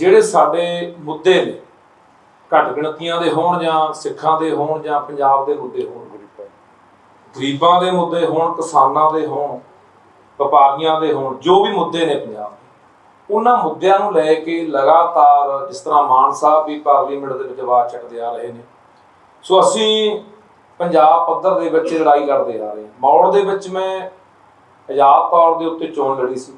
ਜਿਹੜੇ ਸਾਡੇ ਮੁੱਦੇ ਨੇ, ਘੱਟ ਗਿਣਤੀਆਂ ਦੇ ਹੋਣ ਜਾਂ ਸਿੱਖਾਂ ਦੇ ਹੋਣ ਜਾਂ ਪੰਜਾਬ ਦੇ ਮੁੱਦੇ ਹੋਣ, ਗਰੀਬਾਂ ਦੇ। ਮੁੱਦੇ ਹੋਣ, ਕਿਸਾਨਾਂ ਦੇ ਹੋਣ, ਵਪਾਰੀਆਂ ਦੇ ਹੋਣ, ਜੋ ਵੀ ਮੁੱਦੇ ਨੇ ਪੰਜਾਬ ਦੇ, ਉਹਨਾਂ ਮੁੱਦਿਆਂ ਨੂੰ ਲੈ ਕੇ ਲਗਾਤਾਰ ਜਿਸ ਤਰ੍ਹਾਂ ਮਾਨ ਸਾਹਿਬ ਵੀ ਪਾਰਲੀਮੈਂਟ ਦੇ ਵਿੱਚ ਆਵਾਜ਼ ਚੱਕਦੇ ਆ ਰਹੇ ਨੇ। ਸੋ ਅਸੀਂ ਪੰਜਾਬ ਪੱਧਰ ਦੇ ਵਿੱਚ ਲੜਾਈ ਲੜਦੇ ਆ ਰਹੇ ਹਾਂ। ਮੌੜ ਦੇ ਵਿੱਚ ਮੈਂ ਆਜ਼ਾਦ ਤੌਰ ਦੇ ਉੱਤੇ ਚੋਣ ਲੜੀ ਸੀ।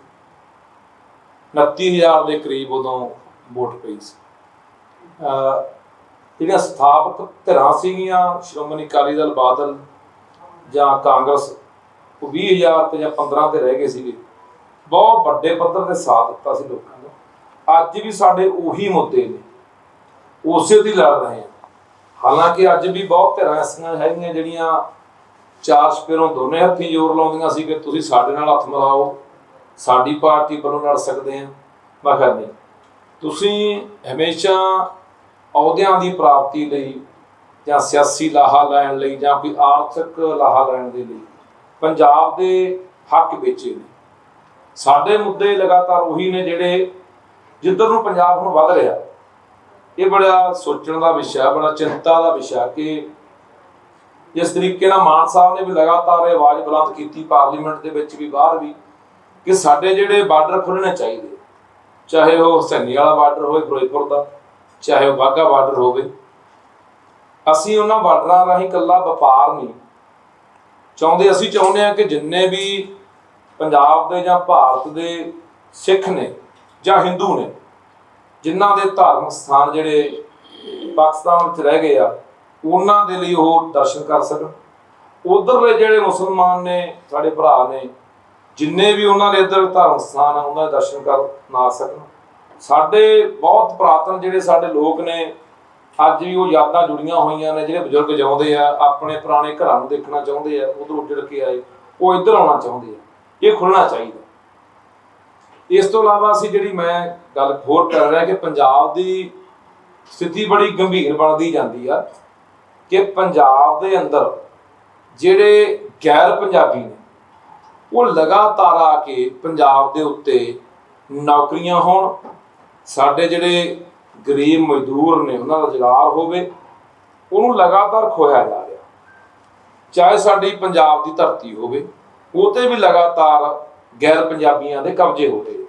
29000 ਦੇ ਕਰੀਬ ਉਦੋਂ ਵੋਟ ਪਈ ਸੀ। ਜਿਹੜੀਆਂ ਸਥਾਪਕ ਧਿਰਾਂ ਸੀਗੀਆਂ, ਸ਼੍ਰੋਮਣੀ ਅਕਾਲੀ ਦਲ, ਬਾਦਲ ਜਾਂ ਕਾਂਗਰਸ, ਉਹ 20000 ਤੇ ਜਾਂ 15 ਤੇ ਰਹਿ ਗਏ ਸੀਗੇ। ਬਹੁਤ ਵੱਡੇ ਪੱਧਰ ਤੇ ਸਾਥ ਦਿੱਤਾ ਸੀ ਲੋਕਾਂ ਨੇ। ਅੱਜ ਵੀ ਸਾਡੇ ਉਹੀ ਮੁੱਦੇ ਨੇ। ਉਸੇ ਦੀ ਲੜ ਰਹੇ ਹਾਂ ਹਾਲਾਂਕਿ ਅੱਜ ਵੀ ਬਹੁਤ ਧਿਰਾਂ ਐਸੀਆਂ ਹੈਗੀਆਂ ਜਿਹੜੀਆਂ ਚਾਰ ਸਪੇਰੋਂ ਦੋਨੇ ਹੱਥੀਂ ਜ਼ੋਰ ਲਾਉਂਦੀਆਂ ਸੀ ਕਿ ਤੁਸੀਂ ਸਾਡੇ ਨਾਲ ਹੱਥ ਮਿਲਾਓ, ਸਾਡੀ ਪਾਰਟੀ ਵੱਲੋਂ ਲੜ ਸਕਦੇ ਆ। ਮੈਂ ਕਿਹਾ ਨਹੀਂ। ਤੁਸੀਂ ਹਮੇਸ਼ਾ ਅਹੁਦਿਆਂ ਦੀ ਪ੍ਰਾਪਤੀ ਲਈ ਜਾਂ ਸਿਆਸੀ ਲਾਹਾ ਲੈਣ ਲਈ ਜਾਂ ਕੋਈ ਆਰਥਿਕ ਲਾਹਾ ਲੈਣ ਦੇ ਲਈ ਪੰਜਾਬ ਦੇ ਹੱਕ ਵੇਚੇ ਨੇ। ਸਾਡੇ ਮੁੱਦੇ ਲਗਾਤਾਰ ਉਹੀ ਨੇ ਜਿਹੜੇ ਜਿੱਧਰ ਨੂੰ ਪੰਜਾਬ ਹੁਣ ਵੱਧ ਰਿਹਾ। ਇਹ ਬੜਾ ਸੋਚਣ ਦਾ ਵਿਸ਼ਾ ਬੜਾ ਚਿੰਤਾ ਦਾ ਵਿਸ਼ਾ ਕਿ ਜਿਸ ਤਰੀਕੇ ਨਾਲ ਮਾਨ ਸਾਹਿਬ ਨੇ ਵੀ ਲਗਾਤਾਰ ਇਹ ਆਵਾਜ਼ ਬੁਲੰਦ ਕੀਤੀ, ਪਾਰਲੀਮੈਂਟ ਦੇ ਵਿੱਚ ਵੀ, ਬਾਹਰ ਵੀ, ਕਿ ਸਾਡੇ ਜਿਹੜੇ ਬਾਰਡਰ ਖੁੱਲਣੇ ਚਾਹੀਦੇ। ਚਾਹੇ ਉਹ ਹੁਸੈਨੀ ਵਾਲਾ ਬਾਰਡਰ ਹੋਵੇ, ਫਿਰੋਜ਼ਪੁਰ ਦਾ, ਚਾਹੇ ਉਹ ਬਾਘਾ ਬਾਰਡਰ ਹੋਵੇ, ਅਸੀਂ ਉਹਨਾਂ ਬਾਰਡਰਾਂ ਰਾਹੀਂ ਕੱਲਾ ਵਪਾਰ ਨਹੀਂ ਚਾਹੁੰਦੇ। ਅਸੀਂ ਚਾਹੁੰਦੇ ਹਾਂ ਕਿ ਜਿੰਨੇ ਵੀ ਪੰਜਾਬ ਦੇ ਜਾਂ ਭਾਰਤ ਦੇ ਸਿੱਖ ਨੇ ਜਾਂ ਹਿੰਦੂ ਨੇ, ਜਿਨ੍ਹਾਂ ਦੇ ਧਾਰਮਿਕ ਸਥਾਨ ਜਿਹੜੇ ਪਾਕਿਸਤਾਨ ਵਿੱਚ ਰਹਿ ਗਏ ਆ, ਉਹਨਾਂ ਦੇ ਲਈ ਉਹ ਦਰਸ਼ਨ ਕਰ ਸਕਣ। ਉਧਰਲੇ ਜਿਹੜੇ ਮੁਸਲਮਾਨ ਨੇ, ਸਾਡੇ ਭਰਾ ਨੇ ਜਿੰਨੇ ਵੀ ਉਹਨਾਂ ਦੇ ਇੱਧਰ ਧਰਮ ਸਥਾਨ ਆ, ਉਹਨਾਂ ਦੇ ਦਰਸ਼ਨ ਕਰ ਨਾ ਸਕਣ। ਸਾਡੇ ਬਹੁਤ ਪੁਰਾਤਨ ਜਿਹੜੇ ਸਾਡੇ ਲੋਕ ਨੇ, ਅੱਜ ਵੀ ਉਹ ਯਾਦਾਂ ਜੁੜੀਆਂ ਹੋਈਆਂ ਨੇ, ਜਿਹੜੇ ਬਜ਼ੁਰਗ ਜਾਉਂਦੇ ਆ, ਆਪਣੇ ਪੁਰਾਣੇ ਘਰਾਂ ਨੂੰ ਦੇਖਣਾ ਚਾਹੁੰਦੇ ਆ, ਉਧਰ ਉੱਜੜ ਕੇ ਆਏ, ਉਹ ਇੱਧਰ ਆਉਣਾ ਚਾਹੁੰਦੇ ਆ। ਇਹ ਖੁੱਲਣਾ ਚਾਹੀਦਾ। ਇਸ ਤੋਂ ਇਲਾਵਾ ਅਸੀਂ ਜਿਹੜੀ ਮੈਂ ਗੱਲ ਹੋਰ ਕਰ ਰਿਹਾ ਕਿ ਪੰਜਾਬ ਦੀ ਸਥਿਤੀ ਬੜੀ ਗੰਭੀਰ ਬਣਦੀ ਜਾਂਦੀ ਆ ਕਿ ਪੰਜਾਬ ਦੇ ਅੰਦਰ ਜਿਹੜੇ ਗੈਰ ਪੰਜਾਬੀ ਨੇ ਉਹ ਲਗਾਤਾਰ ਆ ਕੇ ਪੰਜਾਬ ਦੇ ਉੱਤੇ ਨੌਕਰੀਆਂ ਹੋਣ, ਸਾਡੇ ਜਿਹੜੇ ਗਰੀਬ ਮਜ਼ਦੂਰ ਨੇ, ਉਹਨਾਂ ਦਾ ਰੁਜ਼ਗਾਰ ਹੋਵੇ, ਉਹਨੂੰ ਲਗਾਤਾਰ ਖੋਇਆ ਜਾ ਰਿਹਾ। ਚਾਹੇ ਸਾਡੀ ਪੰਜਾਬ ਦੀ ਧਰਤੀ ਹੋਵੇ, ਉਹ ਤੇ ਵੀ ਲਗਾਤਾਰ ਗੈਰ ਪੰਜਾਬੀਆਂ ਦੇ ਕਬਜ਼ੇ ਹੋ ਰਹੇ।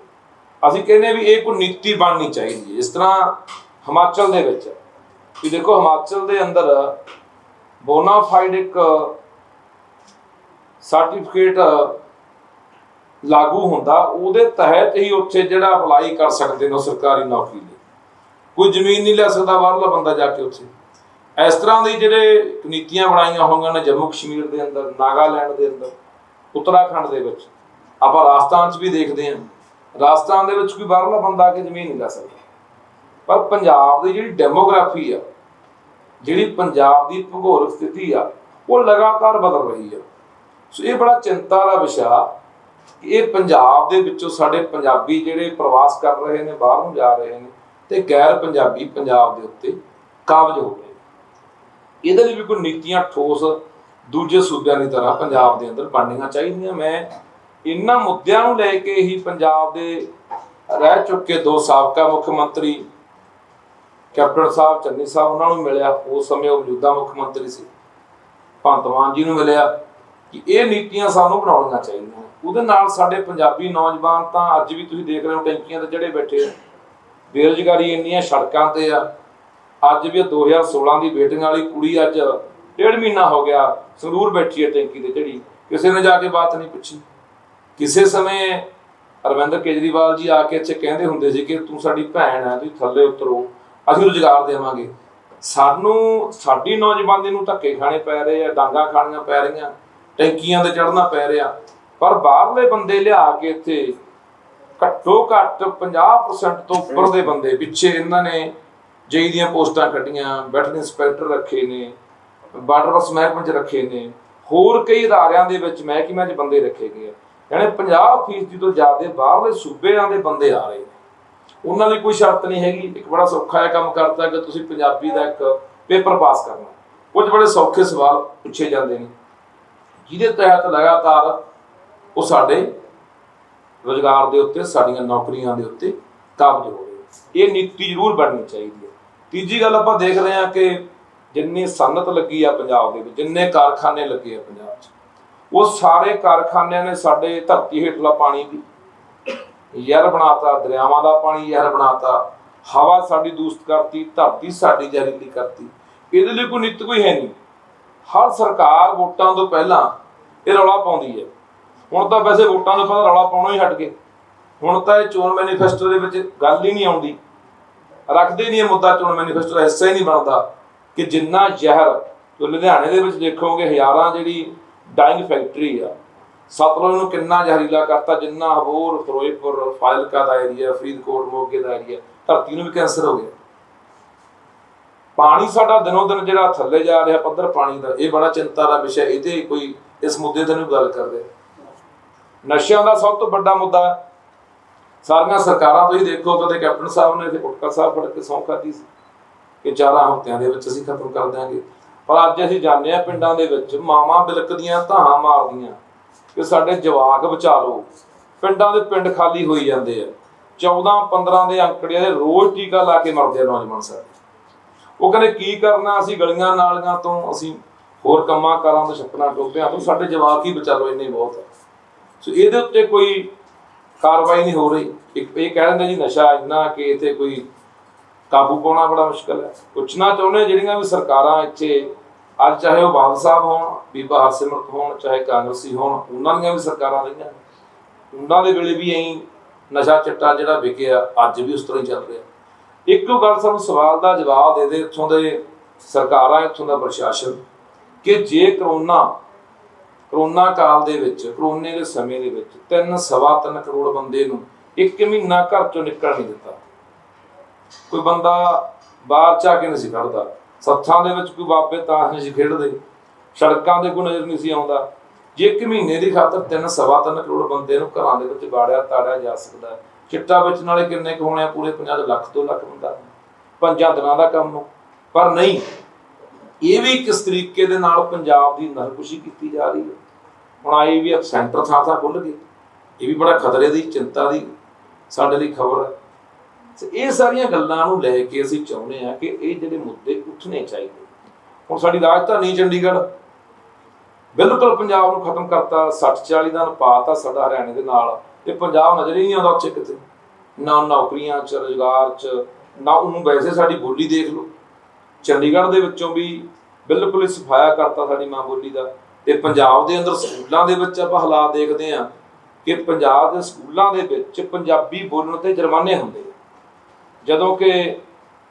ਅਸੀਂ ਕਹਿੰਦੇ ਵੀ ਇਹ ਕੋਈ ਨੀਤੀ ਬਣਨੀ ਚਾਹੀਦੀ ਹੈ। ਇਸ ਤਰ੍ਹਾਂ ਹਿਮਾਚਲ ਦੇ ਵਿੱਚ ਵੀ ਦੇਖੋ, ਹਿਮਾਚਲ ਦੇ ਅੰਦਰ ਬੋਨਾਫਾਈਡ ਇੱਕ ਸਰਟੀਫਿਕੇਟ ਲਾਗੂ ਹੁੰਦਾ, ਉਹਦੇ ਤਹਿਤ ਹੀ ਉੱਥੇ ਜਿਹੜਾ ਅਪਲਾਈ ਕਰ ਸਕਦੇ ਨੇ ਉਹ ਸਰਕਾਰੀ ਨੌਕਰੀ ਲਈ। ਕੋਈ ਜ਼ਮੀਨ ਨਹੀਂ ਲੈ ਸਕਦਾ, ਬਾਹਰਲਾ ਬੰਦਾ ਜਾ ਕੇ ਉੱਥੇ। ਇਸ ਤਰ੍ਹਾਂ ਦੀ ਜਿਹੜੇ ਨੀਤੀਆਂ ਬਣਾਈਆਂ ਹੋਈਆਂ ਨੇ ਜੰਮੂ ਕਸ਼ਮੀਰ ਦੇ ਅੰਦਰ, ਨਾਗਾਲੈਂਡ ਦੇ ਅੰਦਰ, ਉੱਤਰਾਖੰਡ ਦੇ ਵਿੱਚ, ਆਪਾਂ ਰਾਜਸਥਾਨ 'ਚ ਵੀ ਦੇਖਦੇ ਹਾਂ। ਰਾਜਸਥਾਨ ਦੇ ਵਿੱਚ ਕੋਈ ਬਾਹਰਲਾ ਬੰਦਾ ਆ ਕੇ ਜ਼ਮੀਨ ਨਹੀਂ ਲੈ ਸਕਦਾ। ਪਰ ਪੰਜਾਬ ਦੀ ਜਿਹੜੀ ਡੈਮੋਗ੍ਰਾਫੀ ਆ, ਜਿਹੜੀ ਪੰਜਾਬ ਦੀ ਭੂਗੋਲਿਕ ਸਥਿਤੀ ਆ, ਉਹ ਲਗਾਤਾਰ ਬਦਲ ਰਹੀ ਆ। ਸੋ ਇਹ ਬੜਾ ਚਿੰਤਾ ਦਾ ਵਿਸ਼ਾ ਇਹ ਪੰਜਾਬ ਦੇ ਵਿੱਚੋਂ ਸਾਡੇ ਪੰਜਾਬੀ ਜਿਹੜੇ ਪ੍ਰਵਾਸ ਕਰ ਰਹੇ ਨੇ, ਬਾਹਰ ਨੂੰ ਜਾ ਰਹੇ ਨੇ ਤੇ ਗੈਰ ਪੰਜਾਬੀ ਪੰਜਾਬ ਦੇ ਉੱਤੇ ਕਾਬਜ ਹੋ ਗਏ ਇਹਦੇ ਲਈ ਵੀ ਕੋਈ ਨੀਤੀਆਂ ਠੋਸ ਦੂਜੇ ਸੂਬਿਆਂ ਦੀ ਤਰ੍ਹਾਂ ਪੰਜਾਬ ਦੇ ਅੰਦਰ ਬਣਨੀਆਂ ਚਾਹੀਦੀਆਂ। ਮੈਂ ਇਹਨਾਂ ਮੁੱਦਿਆਂ ਨੂੰ ਲੈ ਕੇ ਹੀ ਪੰਜਾਬ ਦੇ ਰਹਿ ਚੁੱਕੇ ਦੋ ਸਾਬਕਾ ਮੁੱਖ ਮੰਤਰੀ ਕੈਪਟਨ ਸਾਹਿਬ ਚੰਨੀ ਸਾਹਿਬ, ਉਹਨਾਂ ਨੂੰ ਮਿਲਿਆ। ਉਸ ਸਮੇਂ ਉਹ ਮੌਜੂਦਾ ਮੁੱਖ ਮੰਤਰੀ ਸੀ। ਭਗਵੰਤ ਮਾਨ ਜੀ ਨੂੰ ਮਿਲਿਆ ਕਿ ਇਹ ਨੀਤੀਆਂ ਸਾਨੂੰ ਬਣਾਉਣੀਆਂ ਚਾਹੀਦੀਆਂ। ਉਹਦੇ ਨਾਲ ਸਾਡੇ ਪੰਜਾਬੀ ਨੌਜਵਾਨ ਤਾਂ ਅੱਜ ਵੀ ਤੁਸੀਂ ਦੇਖ ਰਹੇ ਹੋ ਟੈਂਕੀਆਂ ਤੇ ਜਿਹੜੇ ਬੈਠੇ ਆ। ਬੇਰੁਜ਼ਗਾਰੀ ਇੰਨੀਆਂ ਸੜਕਾਂ ਤੇ ਆ। ਅੱਜ ਵੀ ਇਹ 2016 ਦੀ ਵੇਟਿੰਗ ਵਾਲੀ ਕੁੜੀ ਅੱਜ ਡੇਢ ਮਹੀਨਾ ਹੋ ਗਿਆ ਸੰਗਰੂਰ ਬੈਠੀ ਹੈ ਟੈਂਕੀ ਤੇ ਜਿਹੜੀ ਕਿਸੇ ਨੇ ਜਾ ਕੇ ਬਾਤ ਨਹੀਂ ਪੁੱਛੀ। ਕਿਸੇ ਸਮੇਂ ਅਰਵਿੰਦ ਕੇਜਰੀਵਾਲ ਜੀ ਆ ਕੇ ਇੱਥੇ ਕਹਿੰਦੇ ਹੁੰਦੇ ਸੀ ਕਿ ਤੂੰ ਸਾਡੀ ਭੈਣ ਹੈ ਤੁਸੀਂ ਥੱਲੇ ਉਤਰੋ, ਅਸੀਂ ਰੁਜ਼ਗਾਰ ਦੇਵਾਂਗੇ। ਸਾਨੂੰ, ਸਾਡੀ ਨੌਜਵਾਨੀ ਨੂੰ ਧੱਕੇ ਖਾਣੇ ਪੈ ਰਹੇ ਆ, ਡਾਂਗਾ ਖਾਣੀਆਂ ਪੈ ਰਹੀਆਂ, ਟੈਂਕੀਆਂ ਤੇ ਚੜਨਾ ਪੈ ਰਿਹਾ। ਪਰ ਬਾਹਰਲੇ ਬੰਦੇ ਲਿਆ ਕੇ ਇੱਥੇ ਘੱਟੋ ਘੱਟ 50% ਤੋਂ ਉੱਪਰ ਦੇ ਬੰਦੇ, ਪਿੱਛੇ ਇਹਨਾਂ ਨੇ ਜੇਈ ਦੀਆਂ ਪੋਸਟਾਂ ਕੱਢੀਆਂ ਵੈਟਰਨ ਇੰਸਪੈਕਟਰ ਰੱਖੇ ਨੇ, ਬਾਰਡਰ ਬਸ ਮਹਿਕਮੇ 'ਚ ਰੱਖੇ ਨੇ, ਹੋਰ ਕਈ ਅਦਾਰਿਆਂ ਦੇ ਵਿੱਚ ਮਹਿਕਮਿਆਂ 'ਚ ਬੰਦੇ ਰੱਖੇ ਗਏ ਆ। ਯਾਨੀ 50% ਤੋਂ ਜ਼ਿਆਦਾ ਬਾਹਰਲੇ ਸੂਬਿਆਂ ਦੇ ਬੰਦੇ ਆ ਰਹੇ ਨੇ। ਉਹਨਾਂ ਲਈ ਕੋਈ ਸ਼ਰਤ ਨਹੀਂ ਹੈਗੀ। ਇੱਕ ਬੜਾ ਸੌਖਾ ਜਿਹਾ ਕੰਮ ਕਰਤਾ ਕਿ ਤੁਸੀਂ ਪੰਜਾਬੀ ਦਾ ਇੱਕ ਪੇਪਰ ਪਾਸ ਕਰਨਾ। ਕੁਝ ਬੜੇ ਸੌਖੇ ਸਵਾਲ ਪੁੱਛੇ ਜਾਂਦੇ ਨੇ। ਜਿਹਦੇ ਤਹਿਤ ਲਗਾਤਾਰ ਉਹ ਸਾਡੇ ਰੋਜ਼ਗਾਰ ਦੇ ਉੱਤੇ, ਸਾਡੀਆਂ ਨੌਕਰੀਆਂ ਦੇ ਉੱਤੇ ਕਾਬਜ ਹੋ ਰਹੇ ਇਹ ਨੀਤੀ ਜ਼ਰੂਰ ਬਣਨੀ ਚਾਹੀਦੀ ਹੈ। ਤੀਜੀ ਗੱਲ ਆਪਾਂ ਦੇਖ ਰਹੇ ਹਾਂ ਕਿ ਜਿੰਨੀ ਸਨਤ ਲੱਗੀ ਆ ਪੰਜਾਬ ਦੇ ਵਿੱਚ, ਜਿੰਨੇ ਕਾਰਖਾਨੇ ਲੱਗੇ ਆ ਪੰਜਾਬ 'ਚ, ਉਹ ਸਾਰੇ ਕਾਰਖਾਨਿਆਂ ਨੇ ਸਾਡੇ ਧਰਤੀ ਹੇਠਲਾ ਪਾਣੀ ਵੀ ਯਾਰ ਬਣਾਤਾ, ਦਰਿਆਵਾਂ ਦਾ ਪਾਣੀ ਯਾਰ ਬਣਾਤਾ, ਹਵਾ ਸਾਡੀ ਦੂਸ਼ਿਤ ਕਰਤੀ, ਧਰਤੀ ਸਾਡੀ ਜ਼ਹਿਰੀਲੀ ਕਰਤੀ। ਇਹਦੇ ਲਈ ਕੋਈ ਨਿੱਤ ਕੋਈ ਹੈ ਨਹੀਂ। ਹਰ ਸਰਕਾਰ ਵੋਟਾਂ ਤੋਂ ਪਹਿਲਾਂ ਇਹ ਰੌਲਾ ਪਾਉਂਦੀ ਹੈ। ਹੁਣ ਤਾਂ ਵੈਸੇ ਵੋਟਾਂ ਤੋਂ ਪਹਿਲਾਂ ਰੌਲਾ ਪਾਉਣਾ ਹੀ ਹਟ ਗਏ। ਹੁਣ ਤਾਂ ਇਹ ਚੋਣ ਮੈਨੀਫੈਸਟੋ ਦੇ ਵਿੱਚ ਗੱਲ ਹੀ ਨਹੀਂ ਆਉਂਦੀ। ਰੱਖਦੇ ਨਹੀਂ ਇਹ ਮੁੱਦਾ ਚੋਣ ਮੈਨੀਫੈਸਟੋ ਦਾ ਹਿੱਸਾ ਹੀ ਨਹੀਂ ਬਣਦਾ ਕਿ ਜਿੰਨਾ ਜ਼ਹਿਰ ਜੋ ਲੁਧਿਆਣੇ ਦੇ ਵਿੱਚ ਦੇਖੋਗੇ, ਹਜ਼ਾਰਾਂ ਜਿਹੜੀ ਡਾਈਂਗ ਫੈਕਟਰੀ ਆ, ਸਤਲੁਜ ਨੂੰ ਕਿੰਨਾ ਜ਼ਹਿਰੀਲਾ ਕਰਤਾ, ਜਿੰਨਾ ਹਬੋਰ ਫਿਰੋਜ਼ਪੁਰ, ਫਾਜ਼ਿਲਕਾ ਦਾ ਏਰੀਆ ਫਰੀਦਕੋਟ, ਮੋਗੇ ਦਾ ਏਰੀਆ ਧਰਤੀ ਨੂੰ ਵੀ ਕੈਂਸਰ ਹੋ ਗਿਆ। ਪਾਣੀ ਸਾਡਾ ਦਿਨੋਂ ਦਿਨ ਜਿਹੜਾ ਥੱਲੇ ਜਾ ਰਿਹਾ, ਪੱਧਰ ਪਾਣੀ ਦਾ, ਇਹ ਬੜਾ ਚਿੰਤਾ ਦਾ ਵਿਸ਼ਾ ਇਹਦੇ ਕੋਈ ਇਸ ਮੁੱਦੇ ਤੇ ਨੂੰ ਗੱਲ ਕਰਦੇ। ਨਸ਼ਿਆਂ ਦਾ ਸਭ ਤੋਂ ਵੱਡਾ ਮੁੱਦਾ ਹੈ। ਸਾਰੀਆਂ ਸਰਕਾਰਾਂ ਤੁਸੀਂ ਦੇਖੋ, ਕਦੇ ਕੈਪਟਨ ਸਾਹਿਬ ਨੇ ਤੇ ਪੁਟਕਾ ਸਾਹਿਬ ਫੜ ਕੇ ਸੌਂ ਖਾਦੀ ਸੀ ਕਿ ਚਾਰਾਂ ਹਫ਼ਤਿਆਂ ਦੇ ਵਿੱਚ ਅਸੀਂ ਖਤਮ ਕਰ ਦਿਆਂਗੇ। ਪਰ ਅੱਜ ਅਸੀਂ ਜਾਣਦੇ ਹਾਂ ਪਿੰਡਾਂ ਦੇ ਵਿੱਚ, ਮਾਵਾਂ ਬਿਲਕਦੀਆਂ ਧਾਹਾਂ ਮਾਰਦੀਆਂ ਕਿ ਸਾਡੇ ਜਵਾਕ ਬਚਾ ਲਓ। ਪਿੰਡਾਂ ਦੇ ਪਿੰਡ ਖਾਲੀ ਹੋਈ ਜਾਂਦੇ ਆ। 14 15 ਦੇ ਅੰਕੜੇ ਦੇ ਰੋਜ਼ ਟੀਕਾ ਲਾ ਕੇ ਮਰਦੇ ਆ ਨੌਜਵਾਨ ਸਾਹਿਬ। ਉਹ ਕਹਿੰਦੇ, ਕੀ ਕਰਨਾ ਅਸੀਂ ਗਲੀਆਂ ਨਾਲੀਆਂ ਤੋਂ? ਅਸੀਂ ਹੋਰ ਕੰਮਾਂ ਕਾਰਾਂ ਤੋਂ ਛੱਪਣਾ ਟੋਪਿਆਂ ਤੋਂ? ਸਾਡੇ ਜਵਾਕ ਹੀ ਬਚਾ ਲਓ ਇੰਨੇ ਬਹੁਤ ਹੈ ਸੋ ਇਹਦੇ ਉੱਤੇ ਕੋਈ ਕਾਰਵਾਈ ਨਹੀਂ ਹੋ ਰਹੀ। ਇੱਕ ਇਹ ਕਹਿ ਦਿੰਦੇ ਜੀ, ਨਸ਼ਾ ਇੰਨਾ ਕਿ ਇੱਥੇ ਕੋਈ ਕਾਬੂ ਪਾਉਣਾ ਬੜਾ ਮੁਸ਼ਕਲ ਹੈ। ਪੁੱਛਣਾ ਚਾਹੁੰਦੇ ਜਿਹੜੀਆਂ ਵੀ ਸਰਕਾਰਾਂ ਇੱਥੇ, ਅੱਜ ਚਾਹੇ ਉਹ ਬਾਦਲ ਸਾਹਿਬ ਹੋਣ, ਬੀਬਾ ਹਰਸਿਮਰਤ ਹੋਣ, ਚਾਹੇ ਕਾਂਗਰਸੀ ਹੋਣ, ਉਹਨਾਂ ਦੀਆਂ ਵੀ ਸਰਕਾਰਾਂ ਰਹੀਆਂ। ਉਹਨਾਂ ਦੇ ਵੇਲੇ ਵੀ ਐਂ ਨਸ਼ਾ ਚਿੱਟਾ ਜਿਹੜਾ ਵਿਕਿਆ, ਅੱਜ ਵੀ ਉਸ ਤਰ੍ਹਾਂ ਹੀ ਚੱਲ ਰਿਹਾ। ਇੱਕੋ ਗੱਲ ਸਾਨੂੰ ਸਵਾਲ ਦਾ ਜਵਾਬ ਦੇ ਦੇ ਇੱਥੋਂ ਦੇ ਸਰਕਾਰਾਂ, ਇੱਥੋਂ ਦਾ ਪ੍ਰਸ਼ਾਸਨ ਕਿ ਜੇ ਕਰੋਨਾ ਕਰੋਨਾ ਕਾਲ ਦੇ ਵਿੱਚ, ਕਰੋਨੇ ਦੇ ਸਮੇਂ ਦੇ ਵਿੱਚ ਤਿੰਨ ਸਵਾ ਤਿੰਨ ਕਰੋੜ ਬੰਦੇ ਨੂੰ ਇੱਕ ਮਹੀਨਾ ਘਰ ਚੋਂ ਨਿਕਲ ਨਹੀਂ ਦਿੱਤਾ। ਕੋਈ ਬੰਦਾ ਬਾਹਰ ਚਾ ਕੇ ਨਹੀਂ ਸੀ ਖੜਦਾ। ਸੱਥਾਂ ਦੇ ਵਿੱਚ ਕੋਈ ਬਾਬੇ ਤਾਂ ਨਹੀਂ ਸੀ ਖੇਡਦੇ। ਸੜਕਾਂ ਦੇ ਕੋਈ ਨਜ਼ਰ ਨਹੀਂ ਸੀ ਆਉਂਦਾ। ਜੇ ਇੱਕ ਮਹੀਨੇ ਦੀ ਖਾਤਰ ਤਿੰਨ ਸਵਾ ਤਿੰਨ ਕਰੋੜ ਬੰਦੇ ਨੂੰ ਘਰਾਂ ਦੇ ਵਿੱਚ ਬਾੜਿਆ ਤਾੜਿਆ ਜਾ ਸਕਦਾ ਚਿੱਟਾ ਵੇਚਣ ਵਾਲੇ ਕਿੰਨੇ ਕੁ ਹੋਣੇ ਆ? ਪੂਰੇ 50 ਲੱਖ ਤੋਂ ਲੱਖ ਬੰਦਾ। ਪੰਜਾਂ ਦਿਨਾਂ ਦਾ ਕੰਮ ਨੂੰ ਪਰ ਨਹੀਂ, ਇਹ ਵੀ ਕਿਸ ਤਰੀਕੇ ਦੇ ਨਾਲ ਪੰਜਾਬ ਦੀ ਨਰਕੁਸ਼ੀ ਕੀਤੀ ਜਾ ਰਹੀ ਹੈ। ਹੁਣ ਆਈ ਵੀ ਸੈਂਟਰ ਥਾਂ ਥਾਂ ਖੁੱਲ ਗਏ। ਇਹ ਵੀ ਬੜਾ ਖਤਰੇ ਦੀ, ਚਿੰਤਾ ਦੀ ਸਾਡੇ ਲਈ ਖਬਰ ਹੈ ਤੇ ਇਹ ਸਾਰੀਆਂ ਗੱਲਾਂ ਨੂੰ ਲੈ ਕੇ ਅਸੀਂ ਚਾਹੁੰਦੇ ਹਾਂ ਕਿ ਇਹ ਜਿਹੜੇ ਮੁੱਦੇ ਉੱਠਣੇ ਚਾਹੀਦੇ। ਹੁਣ ਸਾਡੀ ਰਾਜਧਾਨੀ ਚੰਡੀਗੜ੍ਹ ਬਿਲਕੁਲ ਪੰਜਾਬ ਨੂੰ ਖਤਮ ਕਰਤਾ 60 40 ਦਾ ਅਨੁਪਾਤ ਆ ਸਾਡਾ ਹਰਿਆਣੇ ਦੇ ਨਾਲ, ਤੇ ਪੰਜਾਬ ਨਜ਼ਰ ਹੀ ਨਹੀਂ ਆਉਂਦਾ ਉੱਥੇ ਕਿਤੇ। ਨਾ ਨੌਕਰੀਆਂ ਚ, ਰੁਜ਼ਗਾਰ ਚ, ਨਾ ਉਹਨੂੰ ਵੈਸੇ ਸਾਡੀ ਬੋਲੀ ਦੇਖ ਲਓ। ਚੰਡੀਗੜ੍ਹ ਦੇ ਵਿੱਚੋਂ ਵੀ ਬਿਲਕੁਲ ਹੀ ਸਫਾਇਆ ਕਰਤਾ ਸਾਡੀ ਮਾਂ ਬੋਲੀ ਦਾ। ਤੇ ਪੰਜਾਬ ਦੇ ਅੰਦਰ ਸਕੂਲਾਂ ਦੇ ਵਿੱਚ ਆਪਾਂ ਹਾਲਾਤ ਦੇਖਦੇ ਆ ਕਿ ਪੰਜਾਬ ਦੇ ਸਕੂਲਾਂ ਦੇ ਵਿੱਚ ਪੰਜਾਬੀ ਬੋਲਣ ਤੇ ਜੁਰਮਾਨੇ ਹੁੰਦੇ ਜਦੋਂ ਕਿ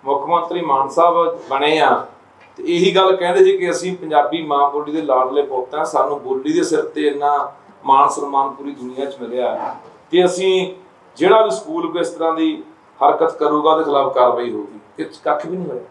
ਮੁੱਖ ਮੰਤਰੀ ਮਾਨ ਸਾਹਿਬ ਬਣੇ ਆ, ਤੇ ਇਹੀ ਗੱਲ ਕਹਿੰਦੇ ਸੀ ਕਿ ਅਸੀਂ ਪੰਜਾਬੀ ਮਾਂ ਬੋਲੀ ਦੇ ਲਾਡਲੇ ਪੁੱਤ ਆ ਸਾਨੂੰ ਬੋਲੀ ਦੇ ਸਿਰ ਤੇ ਇੰਨਾ ਮਾਣ ਸਨਮਾਨ ਪੂਰੀ ਦੁਨੀਆ 'ਚ ਮਿਲਿਆ। ਕਿ ਅਸੀਂ ਜਿਹੜਾ ਵੀ ਸਕੂਲ ਕੋਈ ਇਸ ਤਰ੍ਹਾਂ ਦੀ ਹਰਕਤ ਕਰੂਗਾ ਉਹਦੇ ਖਿਲਾਫ ਕਾਰਵਾਈ ਹੋਊਗੀ। ਕਿ ਕੱਖ ਵੀ ਨਹੀਂ ਹੋਇਆ।